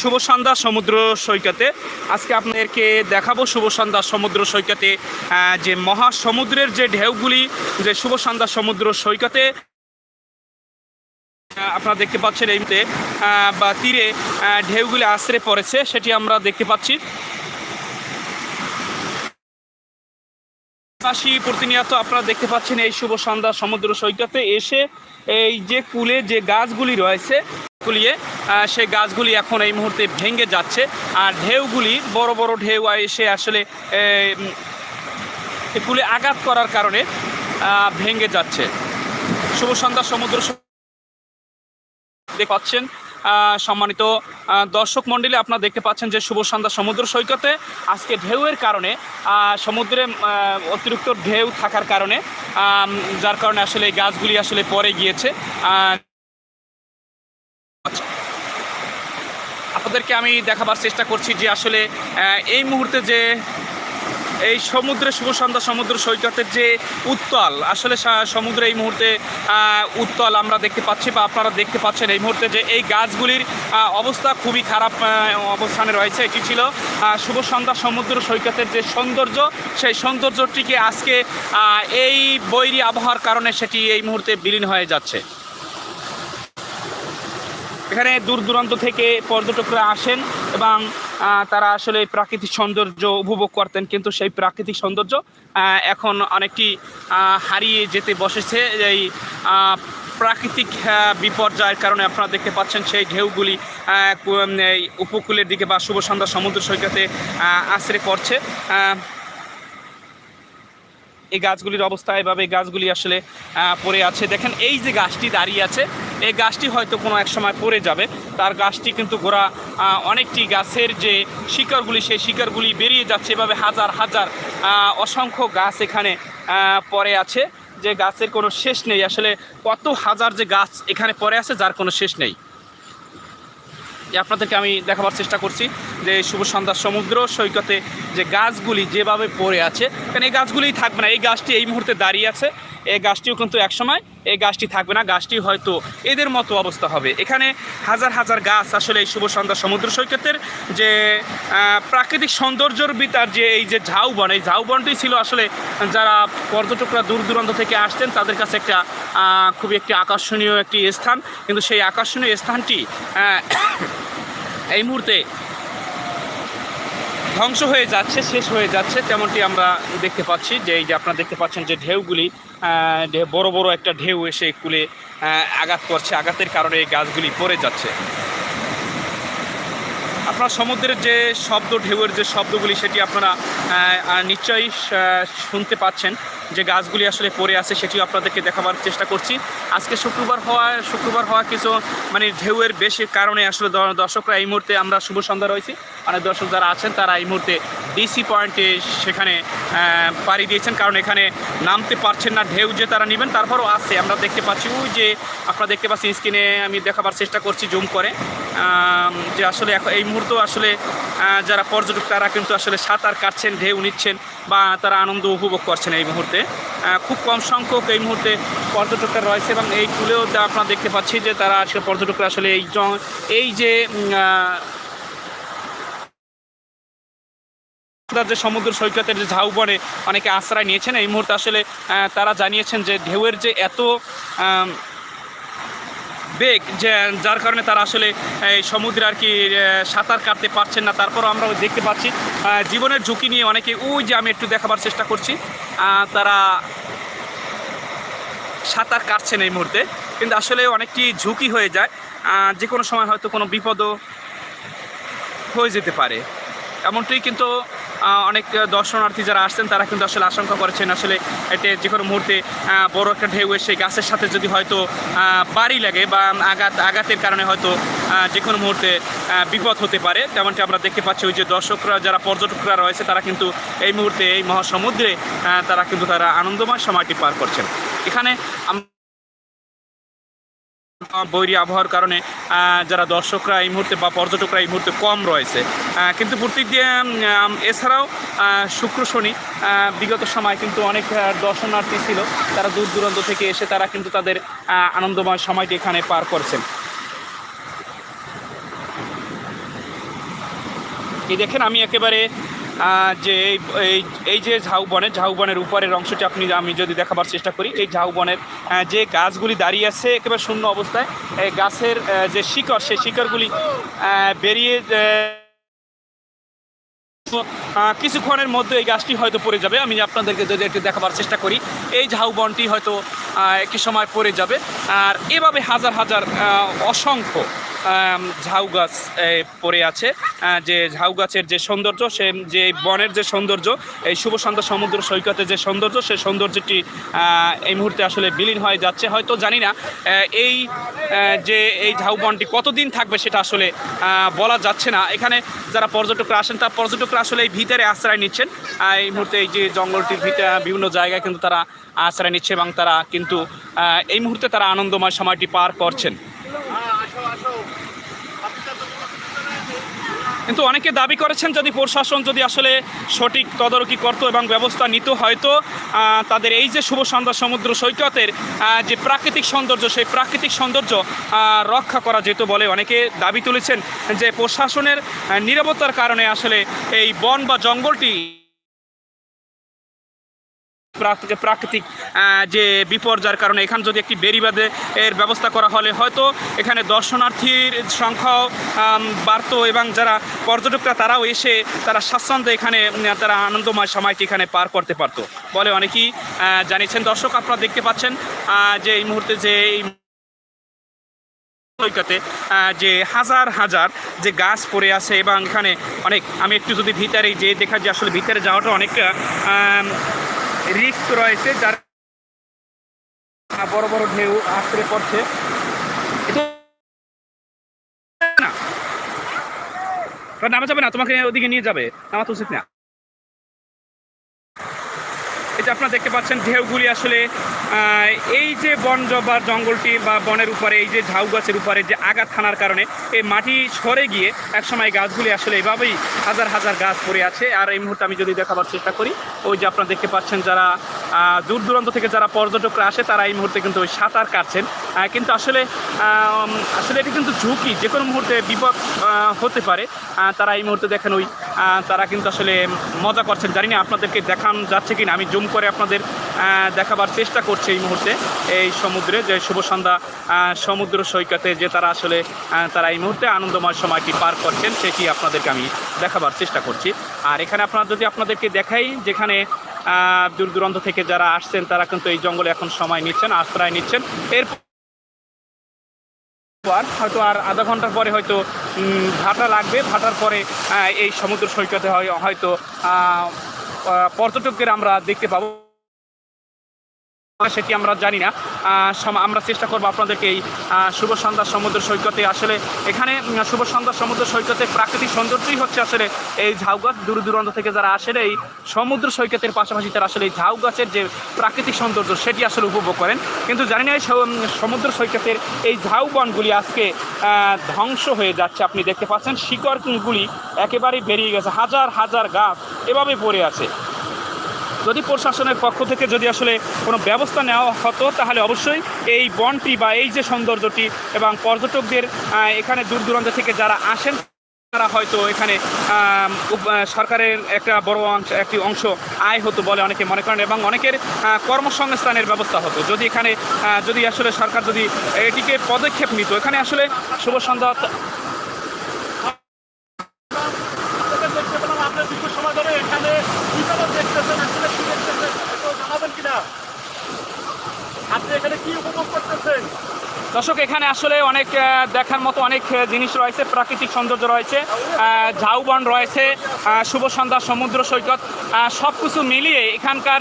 শুভ সন্ধ্যা সমুদ্র সৈকতে। আজকে আপনাদেরকে দেখাবো শুভ সন্ধ্যা সমুদ্র সৈকতে যে মহা সমুদ্রের যে ঢেউগুলি, যে শুভ সন্ধ্যা সমুদ্র সৈকতে আপনারা দেখতে পাচ্ছেন এই মুহূর্তে বা তীরে ঢেউগুলি আশ্রে পড়েছে, সেটি আমরা দেখতে পাচ্ছি। পাশাপাশি প্রতিনিয়ত আপনারা দেখতে পাচ্ছেন এই শুভ সন্ধ্যা সমুদ্র সৈকতে এসে এই যে কুলে যে গাছগুলি রয়েছে, কুলিয়ে সেই গাছগুলি এখন এই মুহূর্তে ভেঙে যাচ্ছে। আর ঢেউগুলি, বড় বড় ঢেউ এসে আসলে কুলে আঘাত করার কারণে ভেঙে যাচ্ছে। শুভ সন্ধ্যা সমুদ্র সৈ- দেখতে পাচ্ছেন সম্মানিত দর্শক মণ্ডলী, আপনারা দেখতে পাচ্ছেন যে শুভ সন্ধ্যা সমুদ্র সৈকতে আজকে ঢেউয়ের কারণে সমুদ্রে অতিরিক্ত ঢেউ থাকার কারণে যার কারণে আসলে এই গাছগুলি আসলে পরে গিয়েছে। আপনাদেরকে আমি দেখাবার চেষ্টা করছি যে আসলে এই মুহূর্তে যে এই সমুদ্রে শুভ সন্ধ্যা, সমুদ্র সৈকতের যে উত্তল, আসলে সমুদ্রে এই মুহূর্তে উত্তল আমরা দেখতে পাচ্ছি বা আপনারা দেখতে পাচ্ছেন এই মুহূর্তে যে এই গাছগুলির অবস্থা খুবই খারাপ অবস্থানে রয়েছে। এটি ছিল শুভ সন্ধ্যা, সমুদ্র সৈকতের যে সৌন্দর্য, সেই সৌন্দর্যটিকে আজকে এই বৈরী আবহাওয়ার কারণে সেটি এই মুহূর্তে বিলীন হয়ে যাচ্ছে। এখানে দূর দূরান্ত থেকে পর্যটকরা আসেন এবং তারা আসলে প্রাকৃতিক সৌন্দর্য উপভোগ করতেন কিন্তু সেই প্রাকৃতিক সৌন্দর্য এখন অনেকটি হারিয়ে যেতে বসেছে। এই প্রাকৃতিক বিপর্যয়ের কারণে আপনারা দেখতে পাচ্ছেন সেই ঢেউগুলি উপকূলের দিকে বা শুভ সন্ধ্যা সমুদ্র সৈকতে আশ্রে আহ, এই গাছগুলির অবস্থা এভাবে গাছগুলি আসলে পড়ে আছে। দেখেন এই যে গাছটি দাঁড়িয়ে আছে, এই গাছটি হয়তো কোনো এক সময় পড়ে যাবে। তার গাছটি কিন্তু গোড়া অনেকটি গাছের যে শিকড়গুলি, সেই শিকড়গুলি বেরিয়ে যাচ্ছে। এভাবে হাজার হাজার অসংখ্য গাছ এখানে পড়ে আছে। যে গাছের কোনো শেষ নেই। আসলে কত হাজার যে গাছ এখানে পড়ে আছে, যার কোনো শেষ নেই। আপনাদেরকে আমি দেখাবার চেষ্টা করছি যে শুভ সন্ধ্যা সমুদ্র সৈকতে যে গাছগুলি যেভাবে পড়ে আছে, কারণ এই গাছগুলিই থাকবে না, এই গাছটি এই মুহূর্তে দাঁড়িয়ে আছে, এই গাছটিও কিন্তু একসময় এই গাছটি থাকবে না, গাছটি হয়তো এদের মতো অবস্থা হবে। এখানে হাজার হাজার গাছ আসলে এই শুভ সন্ধ্যা সমুদ্র সৈকতের যে প্রাকৃতিক সৌন্দর্যর বিতার যে এই যে ঝাউবন, এই ঝাউবনটি ছিল আসলে যারা পর্যটকরা দূর দূরান্ত থেকে আসতেন তাদের কাছে একটা খুবই একটি আকর্ষণীয় একটি স্থান। কিন্তু সেই আকর্ষণীয় স্থানটি এই মুহূর্তে ধ্বংস হয়ে যাচ্ছে, শেষ হয়ে যাচ্ছে। তেমনটি আমরা দেখতে পাচ্ছি যে, এই যে আপনারা দেখতে পাচ্ছেন যে ঢেউগুলি বড় বড় একটা ঢেউ এসে কুলে আঘাত করছে। আঘাতের কারণে এই গাছগুলি পড়ে যাচ্ছে। আপনার সমুদ্রের যে শব্দ, ঢেউয়ের যে শব্দগুলি, সেটি আপনারা নিশ্চয়ই শুনতে পাচ্ছেন। যে গাছগুলি আসলে পড়ে আছে সেটিও আপনাদেরকে দেখাবার চেষ্টা করছি। আজকে শুক্রবার হওয়া শুক্রবার হওয়া কিছু মানে ঢেউয়ের বেশি কারণে আসলে দর্শকরা এই মুহূর্তে আমরা শুভ সন্ধ্যা রয়েছি। অনেক দর্শক যারা আছেন তারা এই মুহূর্তে ডিসি পয়েন্টে সেখানে পাড়ি দিয়েছেন। কারণ এখানে নামতে পারছেন না, ঢেউ যে তারা নেবেন তারপরও আছে। আমরা দেখতে পাচ্ছি, ওই যে আপনারা দেখতে পাচ্ছেন স্ক্রিনে আমি দেখাবার চেষ্টা করছি জুম করে। যে আসলে এই মুহূর্তে আসলে যারা পর্যটক তারা কিন্তু আসলে সাঁতার কাটছেন, ঢেউ নিচ্ছেন। বা তারা আনন্দ উপভোগ করছেন এই মুহূর্তে। খুব কম সংখ্যক এই মুহূর্তে পর্যটকরা রয়েছে এবং এই কুলেও যা আপনারা দেখতে পাচ্ছি যে তারা আসলে পর্যটকরা আসলে এই এই যে যে সমুদ্র সৈকতের যে ঝাউবনে অনেকে আশ্রয় নিয়েছেন, এই মুহূর্তে আসলে তারা জানিয়েছেন যে ঢেউয়ের যে এত বেগ যার কারণে তারা আসলে, এই সমুদ্রে আর কি সাঁতার কাটতে পারছেন না। তারপরও আমরা দেখতে পাচ্ছি। জীবনের ঝুঁকি নিয়ে অনেকে ওই যে, আমি একটু দেখাবার চেষ্টা করছি। তারা সাঁতার কাটছেন এই মুহূর্তে। কিন্তু আসলে অনেকটি ঝুঁকি হয়ে যায়। যে কোনো সময় হয়তো কোনো বিপদও হয়ে যেতে পারে। এমনটাই কিন্তু অনেক দর্শনার্থী যারা আসছেন, তারা কিন্তু আসলে আশঙ্কা করেছেন আসলে এতে যে কোনো মুহূর্তে বড় একটা ঢেউ এসে গাছের সাথে যদি হয়তো বাড়ি লাগে বা আঘাত, আঘাতের কারণে হয়তো যে কোনো মুহূর্তে বিপদ হতে পারে। তেমনটি আমরা দেখতে পাচ্ছি ওই যে দর্শকরা, যারা পর্যটকরা রয়েছে, তারা কিন্তু এই মুহূর্তে এই মহাসমুদ্রে তারা কিন্তু তারা আনন্দময় সময়টি পার করছেন। এখানে আম- বৈরী আবহাওয়ার কারণে যারা দর্শকরা এই মুহূর্তে বা পর্যটকরা এই মুহূর্তে কম রয়েছে। কিন্তু উম, এছাড়াও শুক্র শনি বিগত সময় কিন্তু অনেক দর্শনার্থী ছিল। তারা দূর দূরান্ত থেকে এসে তারা কিন্তু তাদের আনন্দময় সময়টি এখানে পার করছেন। এই দেখেন আমি একেবারে যে এই- এই যে ঝাউবনের ঝাউবনের উপরের অংশটি আপনি, আমি যদি দেখাবার চেষ্টা করি, এই ঝাউবনের যে গাছগুলি দাঁড়িয়ে আছে একেবারে শূন্য অবস্থায়, এই গাছের যে শিকড়, সেই শিকড়গুলি বেরিয়ে কিছুক্ষণের মধ্যে এই গাছটি হয়তো পড়ে যাবে। আমি আপনাদেরকে যদি একটু দেখাবার চেষ্টা করি, এই ঝাউবনটি হয়তো একটি সময় পড়ে যাবে। আর এভাবে হাজার হাজার অসংখ্য ঝাউ গাছ পড়ে আছে। যে ঝাউ গাছের যে সৌন্দর্য, সে যে বনের যে সৌন্দর্য, এই শুভ সন্ধ্যা সমুদ্র সৈকতে যে সৌন্দর্য, সে সৌন্দর্যটি এই মুহূর্তে আসলে বিলীন হয়ে যাচ্ছে। হয়তো জানি না এই যে এই ঝাউ ঝাউবনটি কতদিন থাকবে সেটা আসলে বলা যাচ্ছে না। এখানে যারা পর্যটকরা আসেন তার পর্যটকরা আসলে এই ভিতরে আশ্রয় নিচ্ছেন। এই মুহূর্তে এই যে জঙ্গলটির ভিতরে বিভিন্ন জায়গায় কিন্তু তারা আশ্রয় নিচ্ছে এবং তারা কিন্তু এই মুহূর্তে তারা আনন্দময় সময়টি পার করছেন। কিন্তু অনেকে দাবি করেছেন যদি প্রশাসন যদি আসলে সঠিক তদারকি করত এবং ব্যবস্থা নিত হয়তো তাদের এই যে শুভ সন্ধ্যা সমুদ্র সৈকতের যে প্রাকৃতিক সৌন্দর্য, সেই প্রাকৃতিক সৌন্দর্য রক্ষা করা যেত বলে অনেকে দাবি তুলেছেন যে প্রশাসনের নিরাপত্তার কারণে আসলে এই বন বা জঙ্গলটি প্রাকৃতিক যে বিপর্যয়ের কারণে এখানে যদি একটি বেরিবাদে এর ব্যবস্থা করা হলে হয়তো এখানে দর্শনার্থীর সংখ্যাও বাড়তো এবং যারা পর্যটকরা তারাও এসে তারা স্বাচ্ছন্দ্যে এখানে তারা আনন্দময় সময়টি এখানে পার করতে পারতো। বলে অনেকেই জানিয়েছেন, দর্শক আপনারা দেখতে পাচ্ছেন যে এই মুহূর্তে যে এই সৈকতে যে হাজার হাজার যে গাছ পড়ে আছে এবং এখানে অনেক, আমি একটু যদি ভিতরে যে দেখা যায়, আসলে ভিতরে যাওয়াটা অনেকটা রিস্ক রয়েছে, যার বড় বড় ঢেউ আশ্রে পড়ছে। নামা যাবে না, তোমাকে ওদিকে নিয়ে যাবে। নামা তো উচিত না। এটা আপনারা দেখতে পাচ্ছেন, ঢেউগুলি আসলে এই যে বন জবার জঙ্গলটি বা বনের উপরে, এই যে ঝাউ গাছের উপরে যে আঘাত থানার কারণে এই মাটি সরে গিয়ে একসময় গাছগুলি আসলে এভাবেই হাজার হাজার গাছ পড়ে আছে। আর এই মুহূর্তে আমি যদি দেখাবার চেষ্টা করি, ওই যে আপনারা দেখতে পাচ্ছেন যারা দূর দূরান্ত থেকে যারা পর্যটকরা আসে, তারা এই মুহূর্তে কিন্তু ওই সাঁতার কাটছেন। কিন্তু আসলে আসলে এটি কিন্তু ঝুঁকি, যে কোনো মুহূর্তে বিপদ হতে পারে। তারা এই মুহূর্তে দেখেন ওই তারা কিন্তু আসলে মজা করছেন। জানি না আপনাদেরকে দেখান যাচ্ছে কি না আমি জুম করে আপনাদের দেখাবার চেষ্টা করছে এই মুহূর্তে এই সমুদ্রে, যে শুভ সন্ধ্যা সমুদ্র সৈকতে যে তারা আসলে তারা এই মুহূর্তে আনন্দময় সময়টি পার করছেন, সেটি আপনাদেরকে আমি দেখাবার চেষ্টা করছি। আর এখানে আপনারা যদি আপনাদেরকে দেখাই, যেখানে দূর দূরান্ত থেকে যারা আসছেন, তারা কিন্তু এই জঙ্গলে এখন সময় নিচ্ছেন, আশ্রয় নিচ্ছেন। এর হয়তো আর আধা ঘণ্টার পরে হয়তো ভাটা লাগবে। ভাটার পরে এই সমুদ্র সৈকতে হয়- হয়তো পর্যটকদের আমরা দেখতে পাবো। সেটি আমরা জানি না। আমরা চেষ্টা করব আপনাদেরকে এই শুভ সন্ধ্যা সমুদ্র সৈকতে আসলে এখানে শুভ সন্ধ্যা সমুদ্র সৈকতে প্রাকৃতিক সৌন্দর্যই হচ্ছে আসলে এই ঝাউ গাছ। দূর দূরান্ত থেকে যারা আসেন এই সমুদ্র সৈকতের পাশাপাশি তারা আসলে এই ঝাউ গাছের যে প্রাকৃতিক সৌন্দর্য সেটি আসলে উপভোগ করেন। কিন্তু জানি না এই সমুদ্র সৈকতের এই ঝাউ বনগুলি আজকে ধ্বংস হয়ে যাচ্ছে। আপনি দেখতে পাচ্ছেন শিকড়গুলি একেবারেই বেরিয়ে গেছে। হাজার হাজার গাছ এভাবে পড়ে আছে। যদি প্রশাসনের পক্ষ থেকে যদি আসলে কোনো ব্যবস্থা নেওয়া হতো, তাহলে অবশ্যই এই বনটি বা এই যে সৌন্দর্যটি এবং পর্যটকদের এখানে দূর দূরান্ত থেকে যারা আসেন, তারা হয়তো এখানে সরকারের একটা বড় অংশ, একটি অংশ আয় হতো বলে অনেকে মনে করেন এবং অনেকের কর্মসংস্থানের ব্যবস্থা হতো। যদি এখানে যদি আসলে সরকার যদি এটিকে পদক্ষেপ নিত, এখানে আসলে শুভ সন্ধ্যা আপনাদের দেখতে পেলাম আপনার দীর্ঘ সময় ধরে এখানে বিপদ দেখতেছেন আসলে কি দেখতেছেন একটু জানাবেন কিনা আপনি এখানে কি উপভোগ করতেছেন দর্শক, এখানে আসলে অনেক দেখার মতো অনেক জিনিস রয়েছে, প্রাকৃতিক সৌন্দর্য রয়েছে ঝাউবন রয়েছে শুভ সন্ধ্যা, সমুদ্র সৈকত সব কিছু মিলিয়ে এখানকার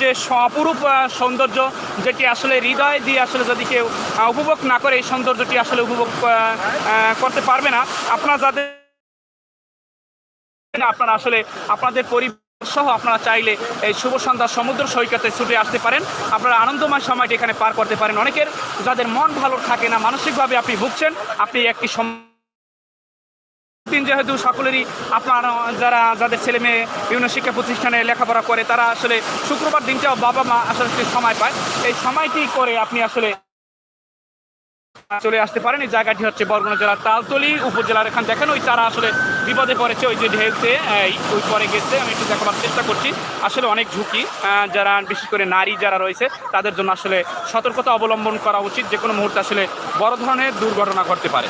যে অপরূপ সৌন্দর্য, যেটি আসলে হৃদয় দিয়ে আসলে যদি কেউ উপভোগ না করে, এই সৌন্দর্যটি আসলে উপভোগ করতে পারবে না। আপনারা যাদের, আপনারা আসলে, আপনাদের পরিবার সহ আপনারা চাইলে এই শুভ সন্ধ্যা সমুদ্র সৈকতে ছুটে আসতে পারেন। আপনারা আনন্দময় সময়টি এখানে পার করতে পারেন। অনেকের যাদের মন ভালো থাকে না, মানসিকভাবে আপনি ভুগছেন, আপনি একটি দিন যেহেতু সকলেরই আপনার, যারা, যাদের ছেলে মেয়ে বিভিন্ন শিক্ষা প্রতিষ্ঠানে লেখাপড়া করে, তারা আসলে শুক্রবার দিনটাও বাবা মা আসলে সময় পায়। এই সময়টি করে আপনি আসলে চলে আসতে পারেন। এই জায়গাটি হচ্ছে বরগুনা জেলার তালতলি। উপজেলার এখানে দেখেন ওই চারা আসলে বিপদে পড়েছে ওই যে এই, ওই পরে গেছে। আমি একটু দেখাবার চেষ্টা করছি। আসলে অনেক ঝুঁকি যারা বিশেষ করে নারী যারা রয়েছে তাদের জন্য আসলে সতর্কতা অবলম্বন করা উচিত। যে কোনো মুহূর্তে আসলে বড় ধরনের দুর্ঘটনা ঘটতে পারে।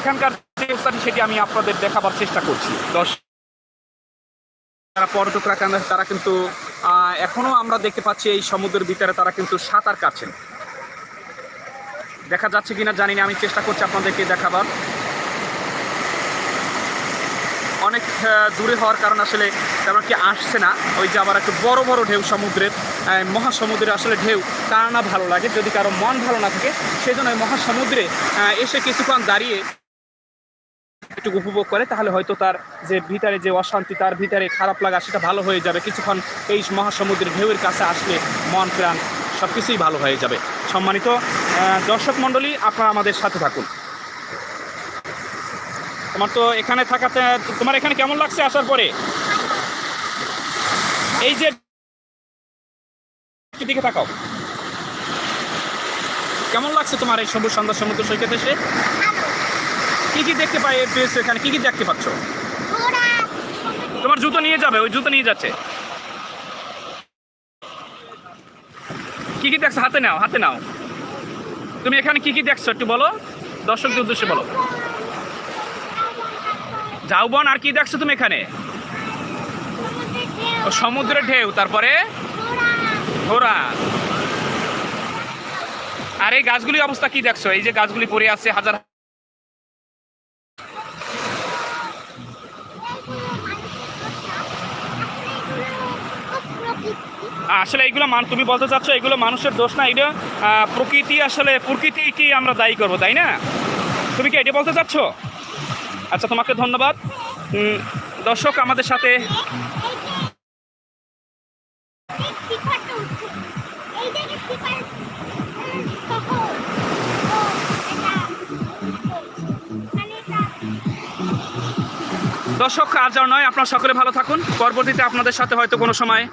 এখানকার অবস্থাটি সেটি আমি আপনাদের দেখাবার চেষ্টা করছি। যারা পর্যটকরা তারা কিন্তু এখনও আমরা দেখতে পাচ্ছি এই সমুদ্রের ভিতরে তারা কিন্তু সাঁতার কাটছেন। দেখা যাচ্ছে কিনা জানি না, আমি চেষ্টা করছি আপনাদেরকে দেখাবার। অনেক দূরে হওয়ার কারণ আসলে তেমন কি আসছে না। ওই যে আবার একটু বড় বড় ঢেউ সমুদ্রের মহাসমুদ্রে আসলে ঢেউ কার না ভালো লাগে। যদি কারও মন ভালো না থাকে সেই জন্য ওই মহাসমুদ্রে এসে কিছুক্ষণ দাঁড়িয়ে একটু উপভোগ করে, তাহলে হয়তো তার যে ভিতরে যে অশান্তি, তার ভিতরে খারাপ লাগা সেটা ভালো হয়ে যাবে। কিছুক্ষণ এই মহাসমুদ্রের ঢেউয়ের কাছে আসলে মন, প্রাণ সব কিছুই ভালো হয়ে যাবে। সম্মানিত দর্শক মণ্ডলী, আপনারা আমাদের সাথে থাকুন। তোমার তো এখানে থাকাতে, তোমার এখানে কেমন লাগছে আসার পরে? এই যে দিকে তাকাও। কেমন লাগছে তোমার এই সবুজ সন্ধ্যা সমুদ্র সৈকত এসে? কি কি দেখতে পাই পেয়েছ এখানে? কি কি দেখতে পাচ্ছ? তোমার জুতো নিয়ে যাবে ওই জুতো নিয়ে যাচ্ছে। কি কি দেখছ? হাতে নাও হাতে নাও। তুমি এখানে কি কি দেখছ একটু বলো? দর্শকদের উদ্দেশ্যে বলো। ঝাউবন আর কি দেখছ তুমি এখানে? সমুদ্রের ঢেউ তারপরে? ঘোড়া। আর এই গাছগুলির অবস্থা কি দেখছ? এই যে গাছগুলি পড়ে আছে হাজার আসলে এইগুলো মান তুমি বলতে চাচ্ছ এগুলো মানুষের দোষ না, এটা প্রকৃতি আসলে প্রকৃতি কি আমরা দায়ী করব, তাই না? তুমি কি এটা বলতে চাচ্ছ? আচ্ছা তোমাকে ধন্যবাদ। দর্শক, আমাদের সাথে দর্শক, আর যাও নয়, আপনারা সকলে ভালো থাকুন। পরবর্তীতে আপনাদের সাথে হয়তো কোনো সময়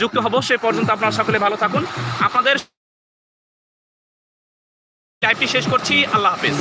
যুক্ত হব, সে পর্যন্ত আপনারা সকলে ভালো থাকুন। আপনাদের টাইপটি শেষ করছি। আল্লাহ হাফেজ।